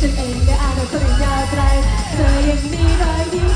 ฉันเองได้อาจจะสรุยาวไกลเธอยังมีรอยยิ้ม